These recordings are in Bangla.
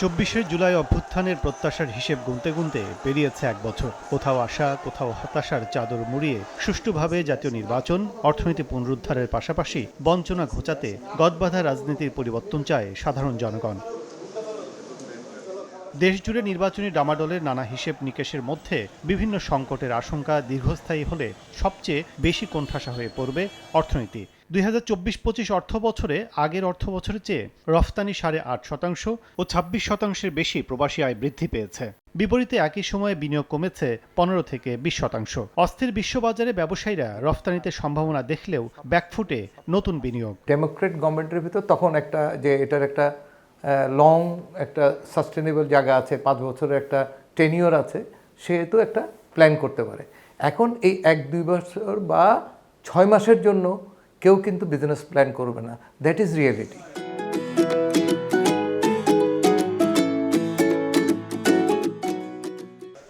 চব্বিশে জুলাই অভ্যুত্থানের প্রত্যাশার হিসেব গুনতে গুনতে পেরিয়েছে এক বছর। কোথাও আশা, কোথাও হতাশার চাদর মুড়িয়ে সুষ্ঠুভাবে জাতীয় নির্বাচন, অর্থনীতি পুনরুদ্ধারের পাশাপাশি বঞ্চনা ঘোচাতে গদবাধা রাজনীতির পরিবর্তন চায় সাধারণ জনগণ। দেশজুড়ে নির্বাচনী ডামাডোলের নানা হিসেব নিকেশের মধ্যে বিভিন্ন সংকটের আশঙ্কা দীর্ঘস্থায়ী হলে সবচেয়ে বেশি কোণঠাসা হয়ে পড়বে অর্থনীতি। দুই হাজার চব্বিশ পঁচিশ অর্থ বছরে আগের অর্থ বছরের চেয়ে রফতানি সাড়ে আট শতাংশ ও ছাব্বিশ শতাংশের বেশি প্রবাসী আয় বৃদ্ধি পেয়েছে। বিপরীতে একই সময়ে বিনিয়োগ কমেছে পনেরো থেকে বিশ শতাংশ। অস্থির বিশ্ববাজারে ব্যবসায়ীরা রফতানিতে সম্ভাবনা দেখলেও ব্যাকফুটে নতুন বিনিয়োগ। ডেমোক্রেট গভর্নমেন্টের ভিতর তখন একটা যে এটার একটা লং একটা সাস্টেনেবল জায়গা আছে, পাঁচ বছরের একটা টেনিওর আছে, সেহেতু একটা প্ল্যান করতে পারে। এখন এই এক, দুই বছর বা ছয় মাসের জন্য কেউ কিন্তু বিজনেস প্ল্যান করবে না। দ্যাট ইজ রিয়েলিটি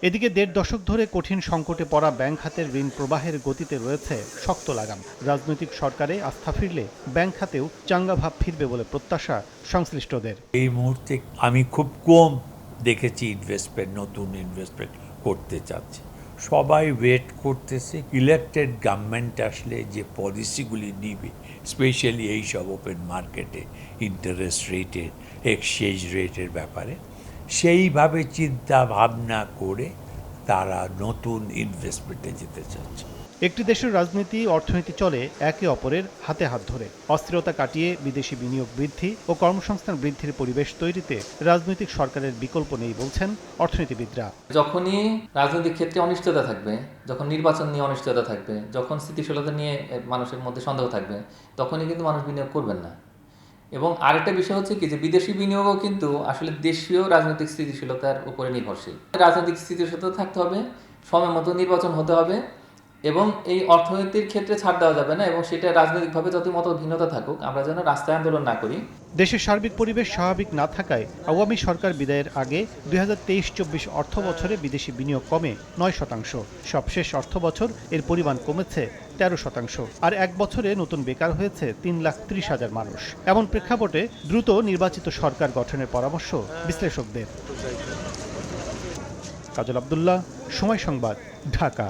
এদিকে দেড় দশক ধরে কঠিন সংকটে পড়া ব্যাংক খাতের ঋণ প্রবাহের গতিতে রয়েছে শক্ত লাগাম। রাজনৈতিক সরকারে আস্থা ফিরলে ব্যাংক খাতেও চাঙ্গা ভাব ফিরবে বলে প্রত্যাশা সংশ্লিষ্টদের। এই মুহূর্তে আমি খুব কম দেখেছি ইনভেস্টমেন্ট নতুন ইনভেস্টমেন্ট করতে চাচ্ছে। সবাই ওয়েট করতেছে ইলেক্টেড গভর্নমেন্ট আসলে যে পলিসিগুলি নিবে স্পেশালি এই সব ওপেন মার্কেটে ইন্টারেস্ট রেটের এক্সচেঞ্জ রেটের ব্যাপারে। সেইভাবে চিন্তা ভাবনা করে তারা নতুন ইনভেস্টমেন্টে যেতে চাচ্ছে। একটি দেশের রাজনীতি অর্থনীতি চলে একে অপরের হাতে হাত ধরে। অস্থিরতা কাটিয়ে বিদেশি বিনিয়োগ বৃদ্ধি ও কর্মসংস্থান বৃদ্ধির পরিবেশ তৈরিতে রাজনৈতিক সরকারের বিকল্প নেই বলছেন অর্থনীতিবিদরা। যখনই রাজনৈতিক ক্ষেত্রে অনিশ্চয়তা থাকবে যখন নির্বাচন নিয়ে অনিশ্চয়তা থাকবে যখন স্থিতিশীলতা নিয়ে মানুষের মধ্যে সন্দেহ থাকবে তখনই কিন্তু মানুষ বিনিয়োগ করবেন না। এবং আরেকটা বিষয় হচ্ছে কি যে বিদেশি বিনিয়োগও কিন্তু আসলে দেশীয় রাজনৈতিক স্থিতিশীলতার উপরে নির্ভরশীল। রাজনৈতিক স্থিতিশীলতা থাকতে হবে, সময় মতো নির্বাচন হতে হবে এবং এই অর্থনীতির ক্ষেত্রে ছাড় দেওয়া যাবে না এবং সেটা রাজনৈতিকভাবে যত মতো ভিন্নতা থাকুক, আমরা যেন রাস্তায় আন্দোলন না করি। দেশের সার্বিক পরিবেশ স্বাভাবিক না থাকায় আওয়ামী সরকার বিদায়ের আগে দুই হাজার তেইশ চব্বিশ অর্থ বছরে বিদেশি বিনিয়োগ কমে নয় শতাংশ। সবশেষ অর্থ বছর এর পরিমাণ কমেছে তেরো শতাংশ। আর এক বছরে নতুন বেকার হয়েছে তিন লাখ ত্রিশ হাজার মানুষ। এমন প্রেক্ষাপটে দ্রুত নির্বাচিত সরকার গঠনের পরামর্শ বিশ্লেষকদের। কাজল আবদুল্লাহ, সময় সংবাদ, ঢাকা।